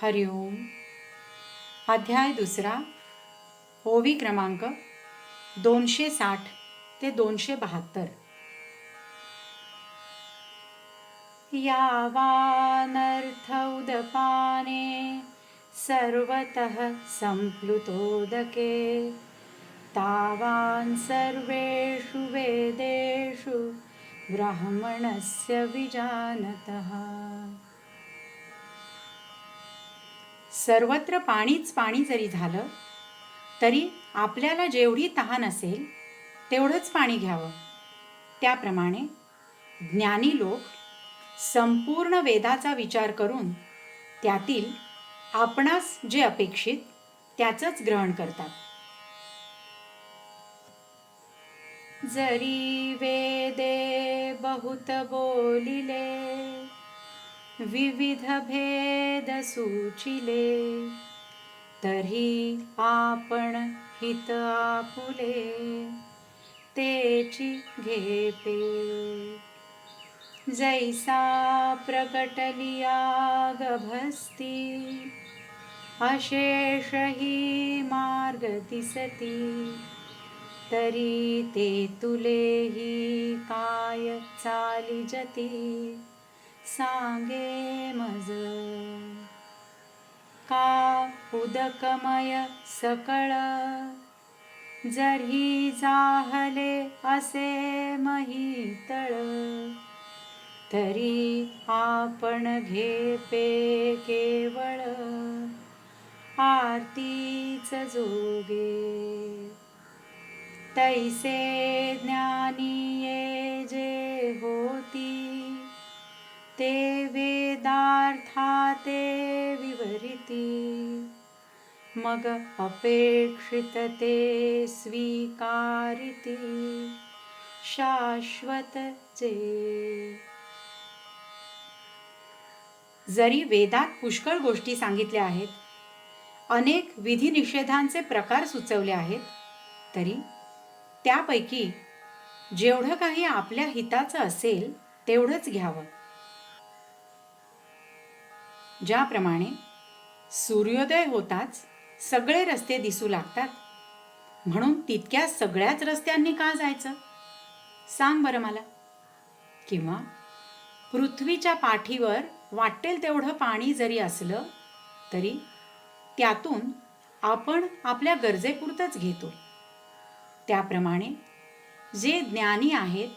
हरिओम अध्याय दुसरा ओवी क्रमांक दोनशे साठ ते दोनशे बहात्तर. यावानर्थ उदपाने सर्वतः सम्प्लुतोदके तावान् सर्वेषु वेदेषु ब्राह्मणस्य विजानतः. सर्वत्र पाणीच पाणी जरी झालं तरी आपल्याला जेवढी तहान असेल तेवढंच पाणी घ्यावं. त्याप्रमाणे ज्ञानी लोक संपूर्ण वेदाचा विचार करून त्यातील आपणास जे अपेक्षित त्याचंच ग्रहण करतात. जरी वेदे बहुत बोलिले विविध भेद सूचिले तरी आपण हित आपुले तेची घेपे जैसा प्रकटलिया गभस्ती अशेष ही मार्ग दिसती तरी ते तुलेही काय चाली जती। सांगे मज. का उदकमय सकळ? जरी जाहले असे महितळ. तरी आपण घेपे केवळ. आरतीच जोगे. तैसे ज्ञानी ये जे होती. ते वेदार्थाते विवरिती। मग अपेक्षित ते स्वीकारिती। शाश्वत जरी वेदात पुष्कळ गोष्टी सांगितल्या आहेत अनेक विधी निषेधांचे प्रकार सुचवले आहेत तरी त्यापैकी जेवढं काही आपल्या हिताचं असेल तेवढंच घ्यावं. ज्याप्रमाणे सूर्योदय होताच सगळे रस्ते दिसू लागतात. म्हणून तितक्या सगळ्याच रस्त्यांनी का जायचं? सांग बरं मला. किंवा पृथ्वीच्या पाठीवर वाटेल तेवढं पाणी जरी असलं तरी त्यातून आपण आपल्या गरजेपुरतंच घेतो. त्याप्रमाणे जे ज्ञानी आहेत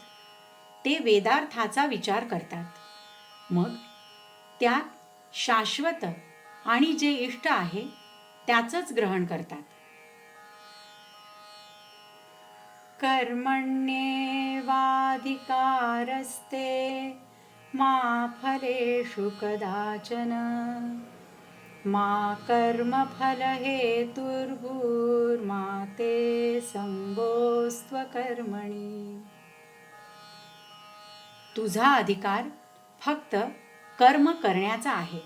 ते वेदार्थाचा विचार करतात. मग त्यात शाश्वत आणि जे इष्ट आहे त्याचंच ग्रहण करतात. कर्मण्येवाधिकारस्ते मा फलेषु कदाचन मा कर्मफलहेतुर्भूर्मा ते संगोस्त्वकर्मणि तुझा अधिकार फक्त कर्म करण्याचा आहे.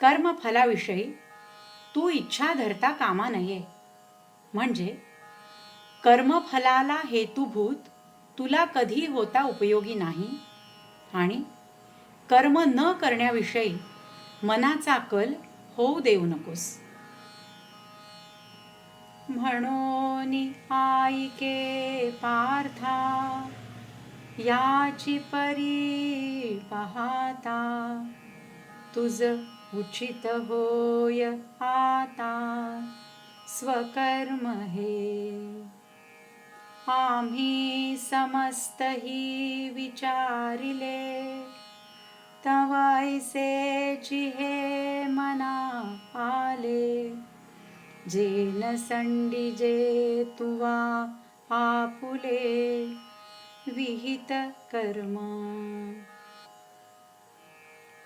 कर्मफलाविषयी तू इच्छा धरता कामा नये. म्हणजे कर्मफलाला हेतुभूत तुला कधी होता उपयोगी नाही आणि कर्म न करण्याविषयी मनाचा कल होऊ देऊ नकोस. म्हणून आईके पार्था याची परी पाहता तुझ उचित होय आता स्वकर्म हे. आम्ही समस्तही विचारिले तवायसे जिहे मना आले. जेन संडी जे तुवा आपुले विहित कर्म.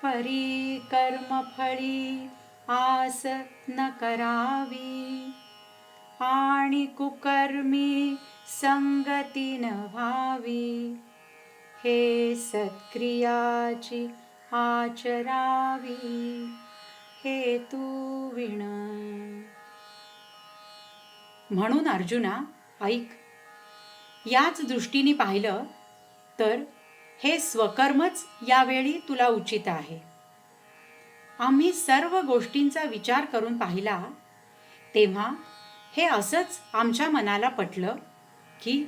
परी कर्मफळी आस न करावी. आणि कुकर्मी संगती न व्हावी. हे सत्क्रियाची आचरावी. हे तू विण. म्हणून अर्जुना ऐक याच दृष्टीने पाहिलं तर हे स्वकर्मच यावेळी तुला उचित आहे. आम्ही सर्व गोष्टींचा विचार करून पाहिला तेव्हा हे असंच आमच्या मनाला पटलं की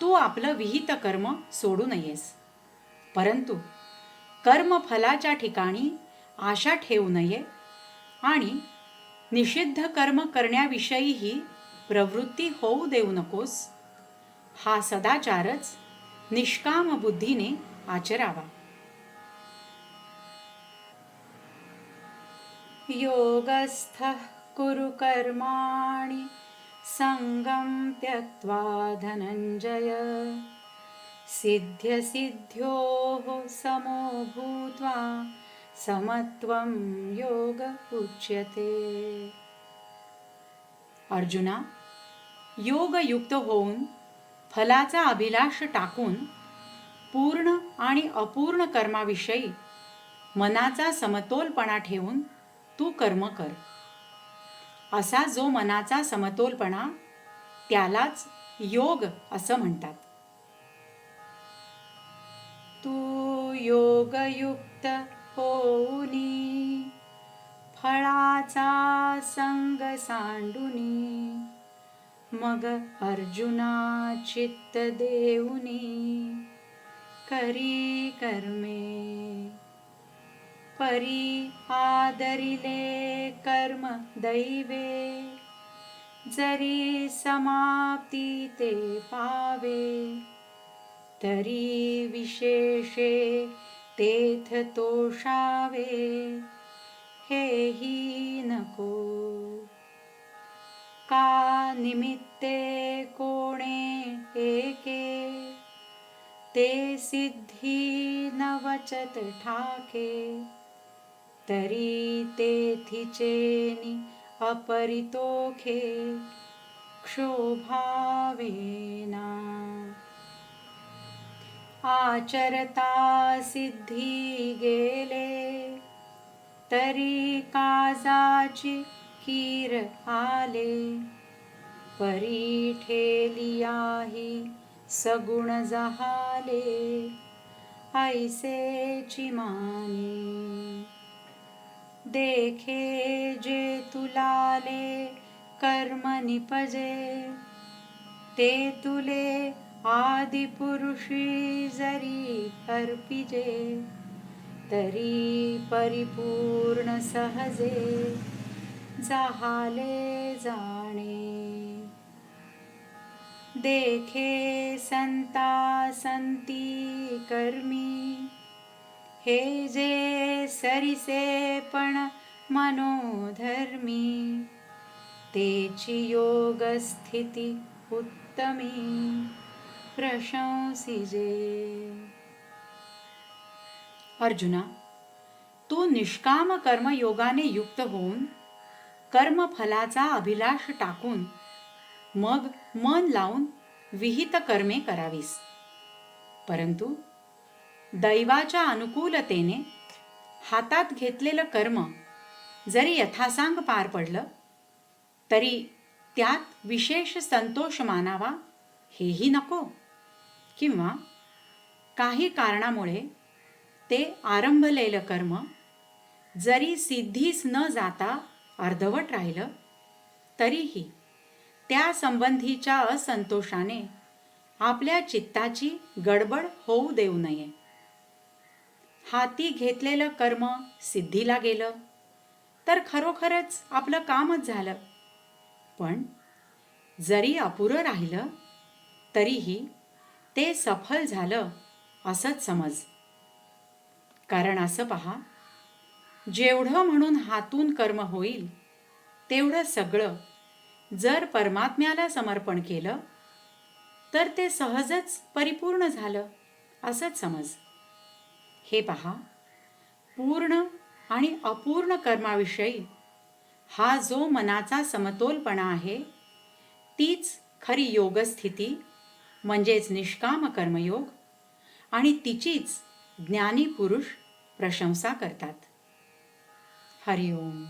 तू आपलं विहित कर्म सोडू नयेस. परंतु कर्मफलाच्या ठिकाणी आशा ठेवू नये आणि निषिद्ध कर्म करण्याविषयीही प्रवृत्ती होऊ देऊ नकोस. हा सदाचारच निष्काम बुद्धीने आचरावा. योगस्थः कुरु कर्माणि सङ्गं त्यक्त्वा धनञ्जय। सिद्ध्यसिद्ध्योः समो भूत्वा समत्वं योग उच्यते। अर्जुना योगयुक्त होऊन फलाचा अभिलाष टाकून पूर्ण आणि अपूर्ण कर्माविषयी मनाचा समतोलपणा ठेवून तू कर्म कर. असा जो मनाचा समतोलपणा त्यालाच योग असं म्हणतात. तू योगयुक्त होऊनी फळाचा संग सांडुनी मग अर्जुना चित्त देऊनी करी कर्मे. परी आदरिले कर्म दैवे. जरी समाप्ती ते पावे. तरी विशेषे तेथ तोषावे. निमित्ते कोणे एके। ते सिद्धी नवचत ठाके। तरी तेथिचेनी अपरितोखे। क्षोभावेना। आचरता सिद्धी गेले। तरी काजाची कीर आले। परी ठेलियाही सगुण जहाले ऐसे माने देखे जे तुलाले कर्म निपजे ते तुले आदिपुरुषी जरी अर्पिजे तरी परिपूर्ण सहजे जाहाले जाणे. देखे संता संती कर्मी। हे जे सरिसे पण मनोधर्मी तेची योग स्थिती उत्तमी प्रशंसिजे अर्जुना तू निष्काम कर्मयोगाने युक्त होऊन कर्मफलाचा अभिलाष टाकून मग मन लावून विहित कर्मे करावीस. परंतु दैवाच्या अनुकूलतेने हातात घेतलेलं कर्म जरी यथासांग पार पडलं तरी त्यात विशेष संतोष मानावा हेही नको किंवा काही कारणामुळे ते आरंभलेलं कर्म जरी सिद्धीस न जाता अर्धवट राहिलं तरीही त्या संबंधीच्या असंतोषाने आपल्या चित्ताची गडबड होऊ देऊ नये. हाती घेतलेलं कर्म सिद्धीला गेलं तर खरोखरच आपलं कामच झालं. पण जरी अपुरं राहिलं तरीही ते सफल झालं असंच समज. कारण असं पहा जेवढं म्हणून हातून कर्म होईल तेवढं सगळं जर परमात्म्याला समर्पण केलं तर ते सहजच परिपूर्ण झालं असंच समज. हे पहा पूर्ण आणि अपूर्ण कर्माविषयी हा जो मनाचा समतोलपणा आहे तीच खरी योगस्थिती म्हणजेच निष्काम कर्मयोग आणि तिचीच ज्ञानी पुरुष प्रशंसा करतात. हरिओम.